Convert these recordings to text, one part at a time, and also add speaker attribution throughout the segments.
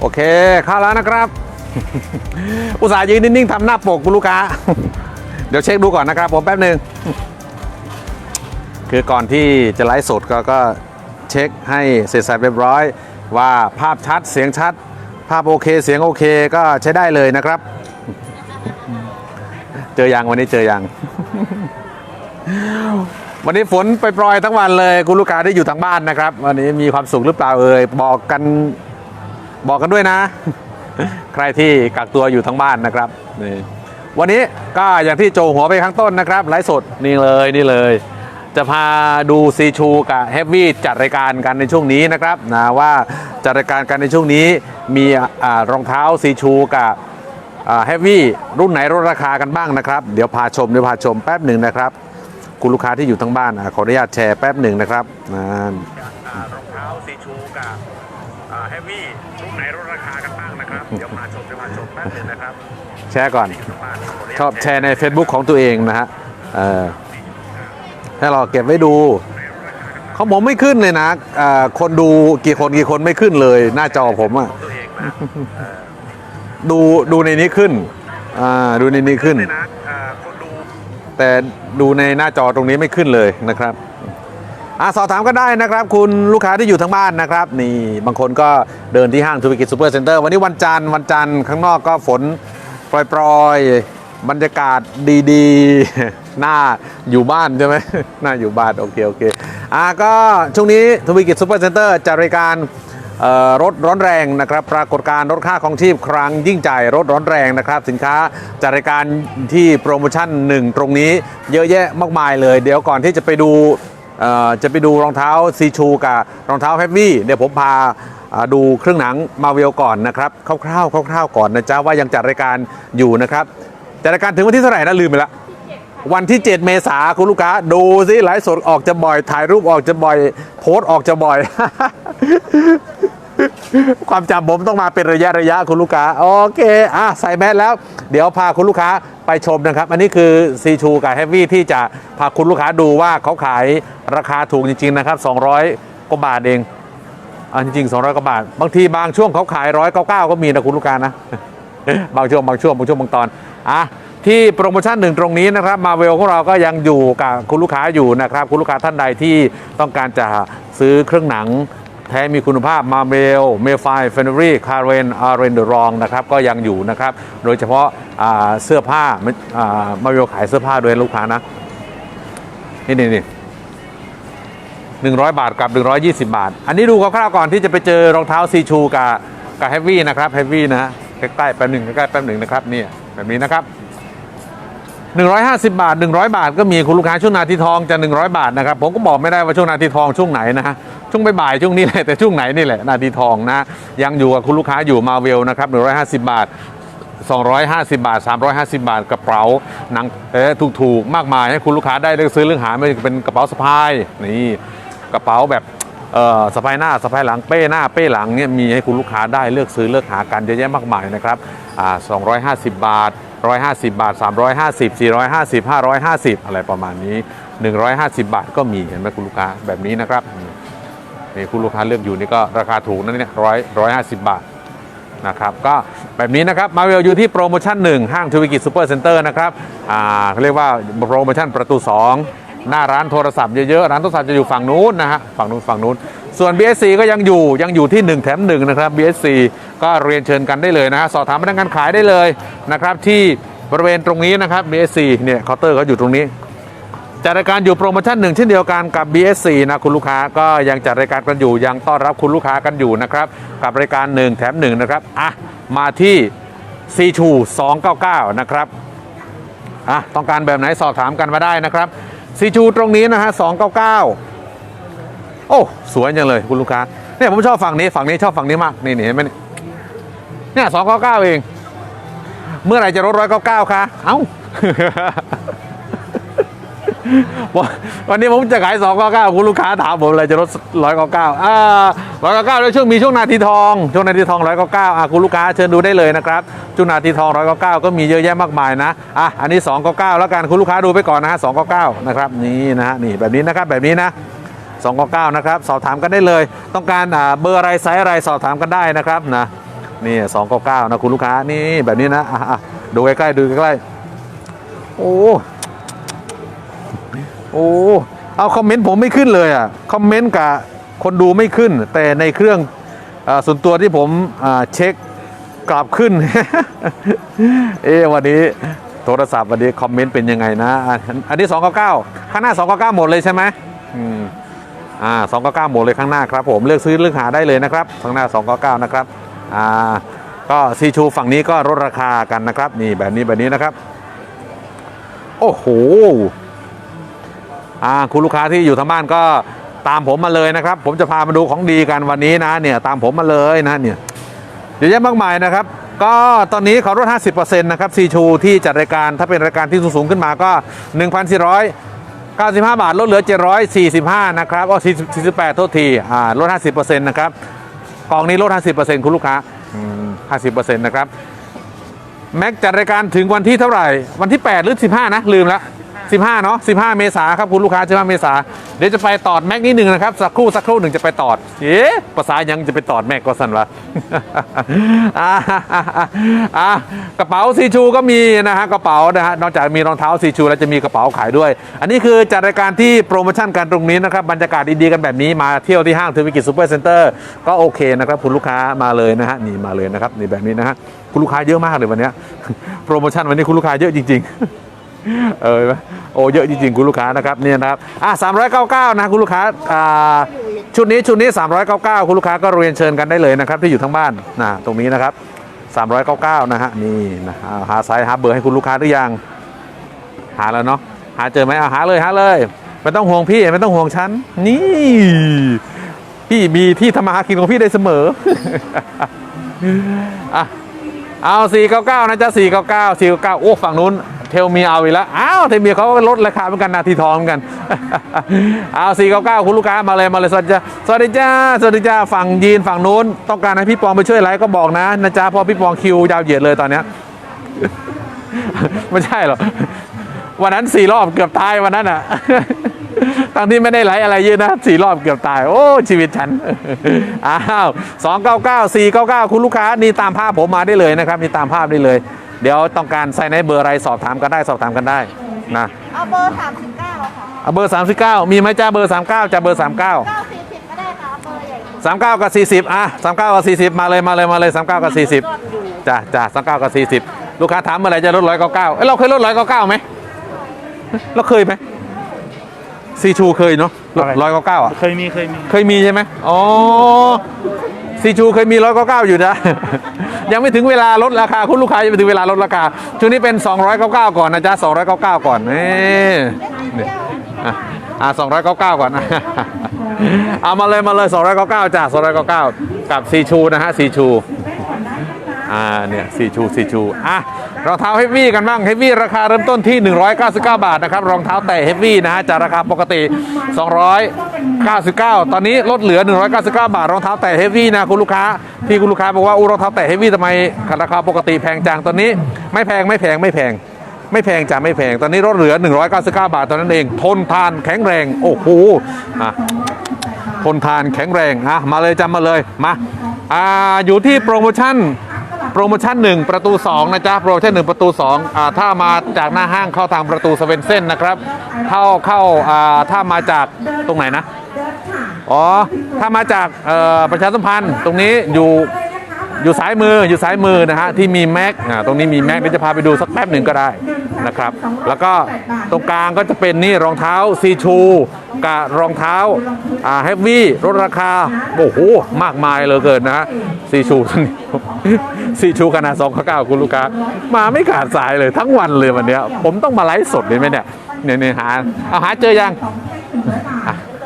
Speaker 1: โอเคเข้าแล้วนะครับ อุตส่าห์ยืนนิ่งๆทำหน้าปกคุณลูกค้า เดี๋ยวเช็คดูก่อนนะครับ ผมแป๊บหนึ่งคือก่อนที่จะไลฟ์สดก็ก็เช็คให้เสร็จสรรพเรียบร้อย ว่าภาพชัดเสียงชัด ภาพโอเค เสียงโอเคก็ใช้ได้เลยนะครับ เจอยังวันนี้เจอยังวันนี้ฝนไปปล่อยทั้งวันเลย คุณลูกค้าที่อยู่ทางบ้านนะครับ วันนี้มีความสุขหรือเปล่าเอ่ยบอกกัน บอกกันด้วยนะ ใครที่กักตัวอยู่ทั้งบ้านนะครับนี่วันนี้ก็อย่างที่โจหัวไปข้างต้นนะครับไลฟ์สดนี่เลยนี่เลย จะพาดูซีชูกับเฮฟวี่จัดรายการกันในช่วงนี้นะครับนะว่าจัดรายการกันในช่วงนี้มีอรองเท้าซีชูกับเฮฟวี่รุ่นไหนลดราคากันบ้างนะครับ เดี๋ยวพาชมเดี๋ยวพาชมแป๊บหนึ่งนะครับ คุณลูกค้าที่อยู่ทั้งบ้านขออนุญาตแชร์แป๊บหนึ่งนะครับ เฮฟวี่รุ่นไหนลดราคากันบ้างนะครับ เดี๋ยวพาชมเดี๋ยวพาชมแป๊บหนึ่งนะครับแชร์ก่อนชอบแชร์ใน Facebook ของตัวเองนะฮะเออให้เราเก็บไว้ดูเขาบอกไม่ขึ้นเลยนะอ่าคนดูกี่คนกี่คนไม่ขึ้นเลย หน้าจอผมอะดูดูในนี้ขึ้นอ่าดูในนี้ขึ้นแต่ดูในหน้าจอตรงนี้ไม่ขึ้นเลยนะครับ อะสอบถามก็ได้นะครับ คุณลูกค้าที่อยู่ทางบ้านนะครับ นี่บางคนก็เดินที่ห้างธุรกิจซูเปอร์เซ็นเตอร์วันนี้วันจันทร์วันจันทร์ข้างนอกก็ฝนปล่อยๆ บรรยากาศดีๆ หน้าอยู่บ้านใช่ไหมหน้าอยู่บ้านโอเคโอเคอะก็ช่วงนี้ธุรกิจซูเปอร์เซ็นเตอร์จัดรายการรถร้อนแรงนะครับ ปรากฏการณ์ลดค่าของชีพครั้งยิ่งใหญ่รถร้อนแรงนะครับ สินค้าจัดรายการที่โปรโมชั่นหนึ่งตรงนี้เยอะแยะมากมายเลย เดี๋ยวก่อนที่จะไปดู จะไปดูรองเท้าซีชูกับรองเท้าแฮฟวี่เดี๋ยวผมพาอ่าดูเครื่องหนังมาเวลก่อนนะครับคร่าวๆคร่าวๆก่อนนะจ๊ะว่ายังจัดรายการอยู่นะครับจัดรายการถึงวันที่เท่าไหร่นะลืมไปละวันที่ 7 เมษาคุณลูกค้าดูสิไลฟ์สดออกจะบ่อย ถ่ายรูปออกจะบ่อย โพสต์ออกจะบ่อย ความจำผมต้องมาเป็นระยะระยะคุณลูกค้าโอเคอะใส่แมสแล้ว เดี๋ยวพาคุณลูกค้าไปชมนะครับ อันนี้คือซีชูกับเฮฟวี่ที่จะพาคุณลูกค้าดูว่าเขาขายราคาถูกจริง ๆ นะครับ 200กว่าบาทเองอะจริง200กว่าบาท บางทีบางช่วงเขาขาย199ก็มีนะคุณลูกค้านะบางช่วงบางช่วงบางช่วงบางตอนอะที่โปรโมชั่นหนึ่งตรงนี้นะครับมาเวลของเราก็ยังอยู่กับคุณลูกค้าอยู่นะครับ คุณลูกค้าท่านใดที่ต้องการจะซื้อเครื่องหนัง แท้มีคุณภาพมาเวลเมฟายเฟนรี่คาร์เรนอาร์เรนเดอรองนะครับก็ยังอยู่นะครับโดยเฉพาะาเสื้อผ้าอ่ามาเวลขายเสื้อผ้าด้วยลูกค้านะนี่นี่นี่หนึ่งร้อยบาทกับ 120 บาท อันนี้ดูคร่าวๆก่อนที่จะไปเจอรองเท้าซีชูกับกับเฮฟวี่นะครับเฮฟวี่นะฮะใกล้ๆแป๊บหนึ่งใกล้ๆแป๊บหนึ่งนะครับนี่แบบนี้นะครับ 150 บาท 100 บาทก็มีคุณลูกค้าช่วงนาทีทองจะ 100 บาทนะครับผมก็บอกไม่ได้ว่าช่วงนาทีทองช่วงไหนนะฮะช่วงบ่ายช่วงนี้แหละแต่ช่วงไหนนี่แหละนาทีทองนะยังอยู่กับคุณลูกค้าอยู่มาเวลนะครับ150 บาท 250 บาท 350 บาทกระเป๋าหนังเอ๊ถูกๆ มากมายให้คุณลูกค้าได้เลือกซื้อเลือกหาไม่เป็นกระเป๋าสะพายนี่กระเป๋าแบบเอ่อสะพายหน้าสะพายหลังเป้หน้าเป้หลังเนี่ยมีให้คุณลูกค้าได้เลือกซื้อเลือกหากันเยอะแยะมากมายนะครับอ่า250 บาท 150 บาท 350 450 550 อะไรประมาณนี้ 150 บาทก็มีเห็นไหมคุณลูกค้าแบบนี้นะครับนี่คุณลูกค้าเลือกอยู่นี่ก็ราคาถูกนะเนี่ยร้อยร้อยห้าสิบบาทนะครับก็แบบนี้นะครับมาเวลอยู่ที่โปรโมชั่น 1 ห้างทวิกิจซูเปอร์เซ็นเตอร์นะครับอ่าเขาเรียกว่าโปรโมชั่นประตู 2 หน้าร้านโทรศัพท์เยอะๆร้านโทรศัพท์จะอยู่ฝั่งนู้นนะฮะฝั่งนู้นฝั่งนู้น ส่วน BSC ก็ยังอยู่ยังอยู่ที่ 1 แถม1นะครับ BSC ก็เรียนเชิญกันได้เลยนะฮะสอบถามพนักงานขายได้เลยนะครับที่บริเวณตรงนี้นะครับ BSC เนี่ยเคาน์เตอร์เขาอยู่ตรงนี้จัดรายการอยู่โปรโมชั่นหนึ่งเช่นเดียวกันกับ BSC นะคุณลูกค้าก็ยังจัดรายการกันอยู่ยังต้อนรับคุณลูกค้ากันอยู่นะครับกับรายการ 1 แถม1นะครับอะมาที่ซีชู299 นะครับอะต้องการแบบไหนสอบถามกันมาได้นะครับ ซีจูตรงนี้นะฮะ299โอ้สวยจังเลยคุณลูกค้าเนี่ยผมชอบฝั่งนี้ฝั่งนี้ชอบฝั่งนี้มากนี่นี่เห็นไหมเนี่ยสองเก้าเก้าเอง เมื่อไหร่จะลด199คะเอ้า วันนี้ผมจะขาย2 9 9คุณลูกค้าถามผมเลยจะลด199อ่า199แล้วช่วงมีช่วงนาทีทองช่วงนาทีทอง199อะคุณลูกค้าเชิญดูได้เลยนะครับช่วงนาทีทอง199ก็มีเยอะแยะมากมายนะอะอันนี้299แล้วกันคุณลูกค้าดูไปก่อนนะฮะ299นะครับนี่นะฮะนี่แบบนี้นะครับแบบนี้นะ299นะครับสอบถามกันได้เลย ต้องการอ่าเบอร์อะไรไซส์อะไรสอบถามกันได้นะครับนะนี่สองก้าเก้านะคุณลูกค้านี่แบบนี้นะอะอะดูใกล้ๆดูใกล้ๆโอ้ โอ้เอาคอมเมนต์ผมไม่ขึ้นเลยอะคอมเมนต์กับคนดูไม่ขึ้น แต่ในเครื่องอส่วนตัวที่ผมเช็คกลับขึ้น เอวันนี้โทรศัพท์วันนี้คอมเมนต์เป็นยังไงนะอะอันนี้299ข้างหน้า299หมดเลยใช่ไหมอืมอ่า299หมดเลยข้างหน้าครับผมเลือกซื้อเลือกหาได้เลยนะครับข้างหน้า299นะครับอ่าก็ซีชูฝั่งนี้ก็ลดราคากันนะครับ นี่แบบนี้แบบนี้นะครับ โอ้โห อ่าคุณลูกค้าที่อยู่ทางบ้านก็ตามผมมาเลยนะครับ ผมจะพามาดูของดีกันวันนี้นะเนี่ยตามผมมาเลยนะเนี่ยเยอะแยะมากมายนะครับ ก็ตอนนี้เขาลด 50%นะครับซีชูที่จัดรายการถ้าเป็นรายการที่สูงๆขึ้นมาก็ 1,495 บาทลดเหลือ 745 นะครับอ๋อ48 โทษทีอ่าลด 50%นะครับกล่องนี้ลด 50%คุณลูกค้า 50%นะครับแม็กจัดรายการถึงวันที่เท่าไหร่ วันที่ 8 หรือ 15 นะ ลืมแล้ว 15 เนาะ15 เมษาครับคุณลูกค้า15เมษาเดี๋ยวจะไปตอดแม็กนิดหนึ่งนะครับสักครู่สักครู่หนึ่งจะไปตอดเอ๊ะภาษายังจะไปตอดแม็กก็สันวะอ่ากระเป๋าซีชูก็มีนะฮะกระเป๋านะฮะนอกจากมีรองเท้าซีชูแล้วจะมีกระเป๋าขายด้วย อันนี้คือจัดรายการที่โปรโมชั่นกันตรงนี้นะครับบรรยากาศดีๆกันแบบนี้มาเที่ยวที่ห้างเทวิกิจซูเปอร์เซ็นเตอร์ก็โอเคนะครับคุณลูกค้ามาเลยนะฮะนี่มาเลยนะครับนี่แบบนี้นะฮะคุณลูกค้าเยอะมากเลยวันนี้โปรโมชั่นวันนี้คุณลูกค้าเยอะจริง ๆ เออไหมโอ้เยอะจริงๆคุณลูกค้านะครับเนี่ยนะครับอะ399นะคุณลูกค้าอ่าชุดนี้ชุดนี้399คุณลูกค้าก็เรียนเชิญกันได้เลยนะครับที่อยู่ทั้งบ้านนะตรงนี้นะครับ399นะฮะนี่นะอ่าหาไซส์หาเบอร์ให้คุณลูกค้าหรือยังหาแล้วเนาะหาเจอไหมเอาหาเลยหาเลยไม่ต้องห่วงพี่ไม่ต้องห่วงฉันนี่พี่มีที่ทำมาหากินของพี่ได้เสมออะเอา 499 นะจ๊ะ 499 499 โอ้ ฝั่งนู้น เทลมีเอาอีกแล้ว อ้าวเทลมีเขาก็ลดราคาเหมือนกันนาทีทองเหมือนกัน เอา499คุณลูกค้ามาเลยมาเลยสวัสดีจ้าสวัสดีจ้าสวัสดีจ้าฝั่งยีนฝั่งนู้น ต้องการให้พี่ปองไปช่วยอะไรก็บอกนะนะจ๊ะพอพี่ปองคิวยาวเหยียดเลยตอนเนี้ยไม่ใช่หรอกวันนั้นสี่รอบเกือบตายวันนั้นอะทั้งที่ไม่ได้ไหลอะไรเยอะนะสี่รอบเกือบตาย โอ้ ชีวิตฉัน อ้าวสองเก้าเก้าสี่เก้าเก้าคุณลูกค้า นี่ตามภาพผมมาได้เลยนะครับ นี่ตามภาพได้เลย เดี๋ยวต้องการใส่ในเบอร์อะไรสอบถามกันได้สอบถามกันได้นะ
Speaker 2: เอาเบอร์สามสิบเก้าค่ะ
Speaker 1: เอาเบอร์ 39 มีไหมจ้าเบอร์ 39จ้าเบอร์ 39
Speaker 2: เก้าสี่สิบก็ได้ค่ะเอาเบอร์ใหญ่
Speaker 1: 39 กับ 40อะ39 กับ 40 มาเลยมาเลยมาเลย39 กับ 40จ้าจ้า39 กับ 40 ลูกค้าถามเมื่อไหร่จะลด199เอ้ยเราเคยลด199ไหมเราเคยไหมซีชูเคยเนาะร้อยเก้าเก้าอะ
Speaker 3: เคยมีเคยมี
Speaker 1: เคยมีใช่ไหมอ๋อ ซีชูเคยมีร้อยเก้าเก้าอยู่นะ ยังไม่ถึงเวลาลดราคา คุณลูกค้ายังไม่ถึงเวลาลดราคาช่วงนี้เป็น 299 ก่อนนะจ๊ะ299 ก่อนนี่นี่อะอะ299 ก่อนนะเอามาเลยมาเลย299จ้ะ299 กับซีชูนะฮะซีชูอ่าเนี่ยซีชูซีชูอะ รองเท้าเฮฟวี่กันบ้างเฮฟวี่ราคาเริ่มต้นที่ 199 บาทนะครับรองเท้าแตะเฮฟวี่นะฮะจากราคาปกติ 299 ตอนนี้ลดเหลือ 199 บาทรองเท้าแตะเฮฟวี่นะคุณลูกค้าที่คุณลูกค้าบอกว่าอู้รองเท้าแตะเฮฟวี่ทำไมราคาปกติแพงจังตอนนี้ไม่แพงไม่แพงไม่แพงไม่แพงจ้ะไม่แพง ตอนนี้ลดเหลือ 199 บาทตอนนั้นเอง ทนทานแข็งแรง โอ้โหอะทนทานแข็งแรงอะมาเลยจำมาเลยมาอ่าอยู่ที่โปรโมชั่น โปรโมชั่น 1 ประตู 2 นะจ๊ะ โปรโมชั่น 1 ประตู2อ่าถ้ามาจากหน้าห้างเข้าทางประตูสเวนเซ่นนะครับเข้าเข้าอ่าถ้ามาจากตรงไหนนะ อ๋อ ถ้ามาจากเอ่อประชาสัมพันธ์ตรงนี้อยู่ อยู่ซ้ายมืออยู่ซ้ายมือนะฮะที่มีแม็กตรงนี้มีแม็กเดี๋ยวจะพาไปดูสักแป๊บหนึ่งก็ได้นะครับ แล้วก็ตรงกลางก็จะเป็นนี่รองเท้าซีชูกับรองเท้าอ่าเฮฟวี่ลดราคาโอ้โหมากมายเลยเกินนะซีชูซีชูขนาด2 9คุณลูกค้ามาไม่ขาดสายเลยทั้งวันเลยวันเนี้ยผมต้องมาไลฟ์สดเลยไหมเนี่ยเนี่ยเนี่ยหาเอาหาเจอยัง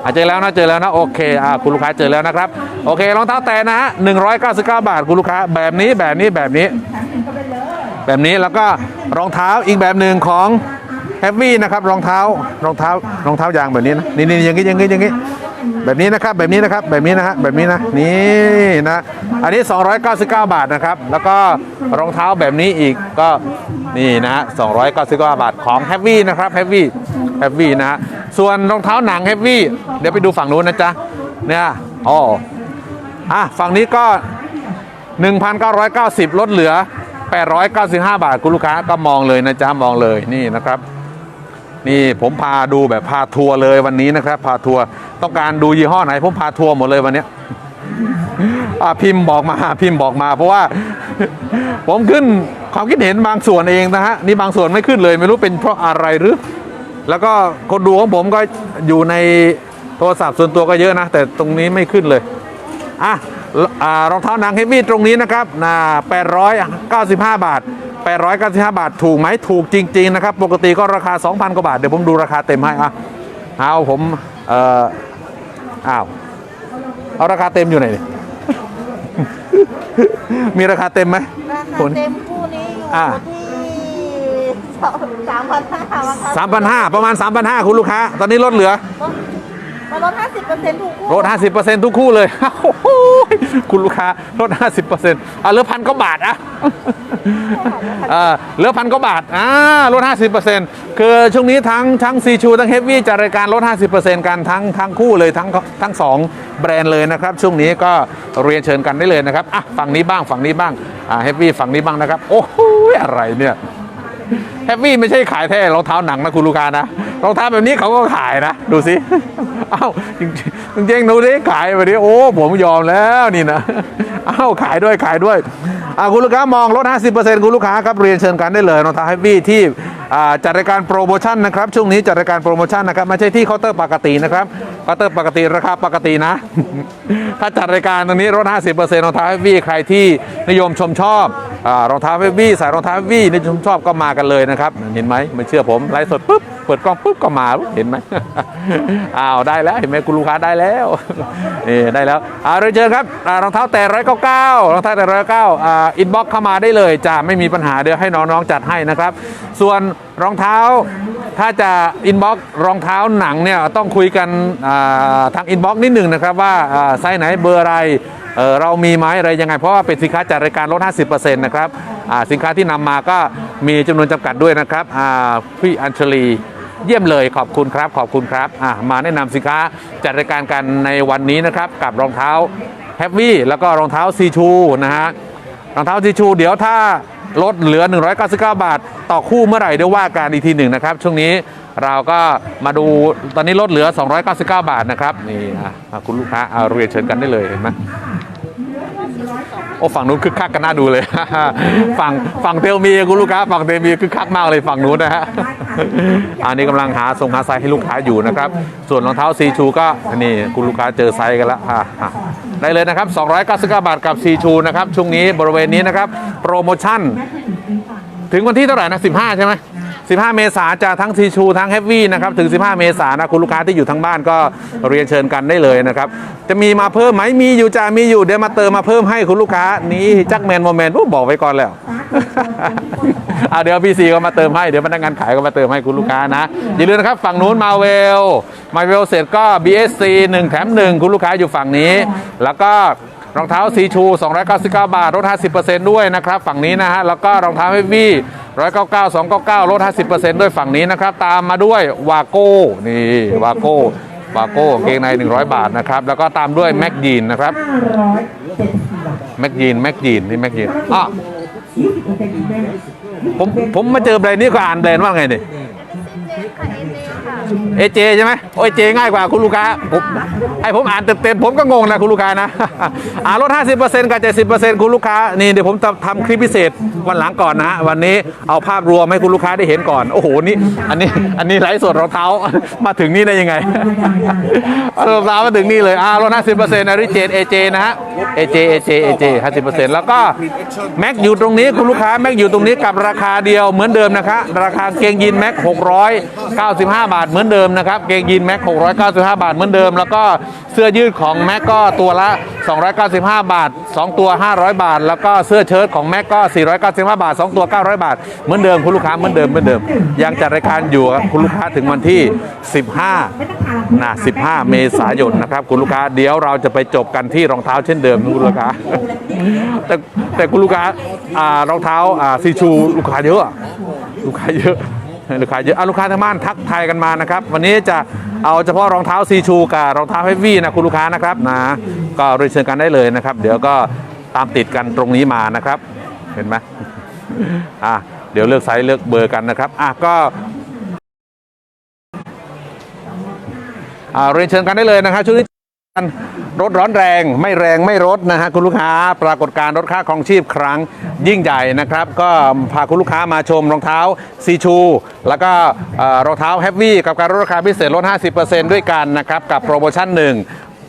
Speaker 1: อะอะเจอแล้วนะเจอแล้วนะโอเคอะคุณลูกค้าเจอแล้วนะครับโอเครองเท้าแตะนะฮะ199บเก้าบาทคุณลูกค้าแบบนี้แบบนี้แบบนี้ แบบนี้แล้วก็รองเท้าอีกแบบหนึ่งของแฮฟวี่นะครับรองเท้ารองเท้ารองเท้ายางแบบนี้นะนี่นี่อย่างนี้อย่างนี้อย่างนี้แบบนี้นะครับแบบนี้นะครับแบบนี้นะฮะแบบนี้นะนี่นะอันนี้ 299 บาทนะครับ แล้วก็รองเท้าแบบนี้อีกก็นี่นะฮะ299 บาทของแฮฟวี่นะครับแฮฟวี่แฮฟวี่นะฮะ ส่วนรองเท้าหนังแฮฟวี่เดี๋ยวไปดูฝั่งนู้นนะจ๊ะเนี่ยอ๋ออะฝั่งนี้ก็ 1,990 ลดเหลือ 895 บาท คุณลูกค้าก็มองเลยนะจ๊ะมองเลยนี่นะครับ นี่ผมพาดูแบบพาทัวร์เลยวันนี้นะครับ พาทัวร์ต้องการดูยี่ห้อไหน ผมพาทัวร์หมดเลยวันนี้พิมพ์บอกมาพิมพ์บอกมา เพราะว่า ผมขึ้นความคิดเห็นบางส่วนเองนะฮะนี่บางส่วนไม่ขึ้นเลย ไม่รู้เป็นเพราะอะไรหรือ แล้วก็คนดูของผมก็อยู่ในโทรศัพท์ส่วนตัวก็เยอะนะ แต่ตรงนี้ไม่ขึ้นเลยอะอ่ารองเท้าหนังเฮฟวี่ตรงนี้นะครับนะ895 บาท 895 บาทถูกไหมถูกจริง ๆ นะครับ ปกติก็ราคา 2,000 กว่าบาท เดี๋ยวผมดูราคาเต็มให้อะเอาผมเอ่ออ้าวเอาราคาเต็มอยู่ไหนเนี่ยมีราคาเต็มไหม
Speaker 2: ราคา
Speaker 1: ผล
Speaker 2: เต็มคู่นี้อยู่
Speaker 1: อ่า
Speaker 2: ที่ สามพันห้าค่ะราคา
Speaker 1: สามพันห้าประมาณ 3,500 คุณลูกค้า ตอนนี้ลดเหลือ
Speaker 2: ลดมาลดห้าสิบเปอร์เซ็นต์ทุกคู่
Speaker 1: ลด 50%ทุกคู่เลย โอ้โหคุณลูกค้าลด 50%อะเหลือพันกว่าบาทอะ เออเหลือพันกว่าบาท อ่า ลด 50%คือช่วงนี้ทั้งทั้งซีชู ทั้งเฮฟวี่จัดรายการลด 50%กันทั้งทั้งคู่เลยทั้งทั้งสองแบรนด์เลยนะครับ ช่วงนี้ก็เรียนเชิญกันได้เลยนะครับ อะ ฝั่งนี้บ้าง ฝั่งนี้บ้าง อ่า เฮฟวี่ฝั่งนี้บ้างนะครับ โอ้โหอะไรเนี่ย แฮปปี้ไม่ใช่ขายแท้รองเท้าหนังนะคุณลูกค้านะรองเท้าแบบนี้เขาก็ขายนะ ดูสิเอ้าจริงๆจริงดูดิขายแบบนี้โอ้ผมยอมแล้วนี่นะเอ้าขายด้วยขายด้วยอ่าคุณลูกค้ามองลด 50%คุณลูกค้าครับเรียนเชิญกันได้เลยรองเท้าแฮปปี้ที่อ่าจัดรายการโปรโมชั่นนะครับช่วงนี้จัดรายการโปรโมชั่นนะครับไม่ใช่ที่เคาน์เตอร์ปกตินะครับเคาน์เตอร์ปกติราคาปกตินะ ถ้าจัดรายการตรงนี้ลด 50%รองเท้าแฮปปี้ใครที่นิยมชมชอบ รองเท้าแฮปปี้สายรองเท้าแฮปปี้นิยมชอบก็มากันเลยนะครับ เห็นไหมไม่เชื่อผมไลฟ์สดปุ๊บเปิดกล้องปุ๊บก็มาเห็นไหมอ้าวได้แล้วเห็นไหมคุณลูกค้าได้แล้วนี่ได้แล้วอ่าเรียนเชิญครับรองเท้าแต่ร้อยเก้าเก้ารองเท้าแต่ร้อยเก้าอ่าอินบ็อกเข้ามาได้เลยจะไม่มีปัญหาเดี๋ยวให้น้องๆจัดให้นะครับ ส่วนรองเท้าถ้าจะอินบ็อกรองเท้าหนังเนี่ยต้องคุยกันทางอินบ็อกนิดหนึ่งนะครับว่าไซส์ไหนเบอร์อะไร เออเรามีไหมอะไรยังไง เพราะว่าเป็นสินค้าจัดรายการลด 50%นะครับอ่าสินค้าที่นำมาก็มีจำนวนจำกัดด้วยนะครับอ่าพี่อัญชลีเยี่ยมเลยขอบคุณครับขอบคุณครับอะมาแนะนำสินค้าจัดรายการกันในวันนี้นะครับกับรองเท้าแฮปปี้แล้วก็รองเท้าซีชูนะฮะรองเท้าซีชู เดี๋ยวถ้าลดเหลือ 199 บาท ต่อคู่เมื่อไหร่เดี๋ยวว่ากันอีกทีหนึ่งนะครับ ช่วงนี้เราก็มาดูตอนนี้ลดเหลือ 299 บาทนะครับนี่อะอะคุณลูกค้าเอาเรียนเชิญกันได้เลยเห็นไหม อ้ฝั่งนู้นคึกคักกันน่าดูเลย ฝั่งฝั่งเตลมีคุณลูกค้าฝั่งเตลมีคึกคักมากเลยฝั่งนู้นนะฮะอันนี้กำลังหาทรงหาไซส์ให้ลูกค้าอยู่นะครับ ส่วนรองเท้าซีชูก็นี่คุณลูกค้าเจอไซส์กันละอะได้เลยนะครับ 299 บาทกับซีชูนะครับช่วงนี้บริเวณนี้นะครับ โปรโมชั่น ถึงวันที่เท่าไหร่นะ 15 ใช่ไหม 15 เมษาจะทั้งซีชูทั้งเฮฟวี่นะครับถึง 15 เมษานะคุณลูกค้าที่อยู่ทั้งบ้านก็เรียนเชิญกันได้เลยนะครับ จะมีมาเพิ่มไหมมีอยู่จะมีอยู่เดี๋ยวมาเติมมาเพิ่มให้คุณลูกค้านี่จักแมนโมเมนต์บอกไว้ก่อนแล้วอ่าเดี๋ยวพีซีก็มาเติมให้เดี๋ยวพนักงานขายก็มาเติมให้คุณลูกค้านะอย่าลืมนะครับฝั่งนู้นมาเวลมาเวลเสร็จก็ BSC 1แถม1คุณลูกค้าอยู่ฝั่งนี้ แล้วก็ รองเท้าซีชู 299 บาทลด50%ด้วยนะครับฝั่งนี้นะฮะแล้วก็รองเท้าเฮฟวี่199 299ลด50%ด้วยฝั่งนี้นะครับตามมาด้วยวาโก้นี่วาโก้วาโก้กางเกงใน 100 บาทนะครับแล้วก็ตามด้วยแม็กยีนนะครับแม็กยีนแม็กยีนนี่แม็กยีนอะผมผมมาเจอแบรนด์นี้ก็อ่านแบรนด์ว่าไงเนี่ย
Speaker 2: เจ ค่ะเอเจค่ะ
Speaker 1: เอเจใช่ไหมโอ้ยเจง่ายกว่าคุณลูกค้าผมไอผมอ่านเต็มๆผมก็งงนะคุณลูกค้านะ อ่าลด 50%กับ70%คุณลูกค้านี่เดี๋ยวผมจะทำคลิปพิเศษวันหลังก่อนนะฮะวันนี้เอาภาพรวมให้คุณลูกค้าได้เห็นก่อนโอ้โหนี่อันนี้อันนี้ไลฟ์สดรองเท้ามาถึงนี่ได้ยังไงรองเท้ามาถึงนี่เลยอ่าลด 50%นะริเจนเอเจนะฮะเอเจเอเจเอเจ50%แล้วก็แม็กอยู่ตรงนี้คุณลูกค้าแม็กอยู่ตรงนี้กับราคาเดียวเหมือนเดิมนะคะราคาเกงยีนแม็ก695 บาทเหมือนเดิมนะครับเกงยีนแม็ก695 บาทเหมือนเดิม แล้วก็เสื้อยืดของแม็กก็ตัวละ 295 บาท 2 ตัว 500 บาท แล้วก็เสื้อเชิ้ตของแม็กก็ 495 บาท 2 ตัว 900 บาท เหมือนเดิมคุณลูกค้าเหมือนเดิมเหมือนเดิม ยังจัดรายการอยู่ครับคุณลูกค้าถึงวันที่ 15นะ15 เมษายนนะครับคุณลูกค้าเดี๋ยวเราจะไปจบกันที่รองเท้าเช่นเดิมคุณลูกค้าแต่แต่คุณลูกค้ารองเท้าซีชูลูกค้าเยอะลูกค้าเยอะ ลูกค้าเยอะลูกค้าทางบ้านทักทายกันมานะครับ วันนี้จะเอาเฉพาะรองเท้าซีชูกับรองเท้าเฮฟวี่นะคุณลูกค้านะครับนะก็เรียนเชิญกันได้เลยนะครับ เดี๋ยวก็ตามติดกันตรงนี้มานะครับ เห็นไหมอะเดี๋ยวเลือกไซส์เลือกเบอร์กันนะครับอะก็อ่าเรียนเชิญกันได้เลยนะครับช่วงนี้ รถร้อนแรงไม่แรงไม่ลดนะฮะคุณลูกค้าปรากฏการณ์รถค่าครองชีพครั้งยิ่งใหญ่นะครับ ก็พาคุณลูกค้ามาชมรองเท้าซีชู แล้วก็รองเท้าแฮปปี้กับการลดราคาพิเศษลด 50%ด้วยกันนะครับ กับโปรโมชั่นหนึ่ง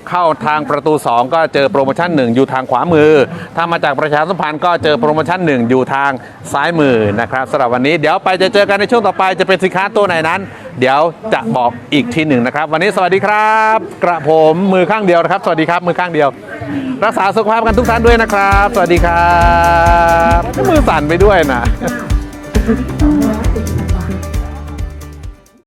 Speaker 1: เข้าทางประตู 2 ก็เจอโปรโมชั่น 1 อยู่ทางขวามือ ถ้ามาจากประชาสัมพันธ์ก็เจอโปรโมชั่น 1 อยู่ทางซ้ายมือนะครับสำหรับวันนี้เดี๋ยวไปจะเจอกันในช่วงต่อไปจะเป็นสินค้าตัวไหนนั้น เดี๋ยวจะบอกอีกทีหนึ่งนะครับ วันนี้สวัสดีครับ กระผมมือข้างเดียวนะครับ สวัสดีครับมือข้างเดียว รักษาสุขภาพกันทุกท่านด้วยนะครับ สวัสดีครับมือสั่นไปด้วยนะ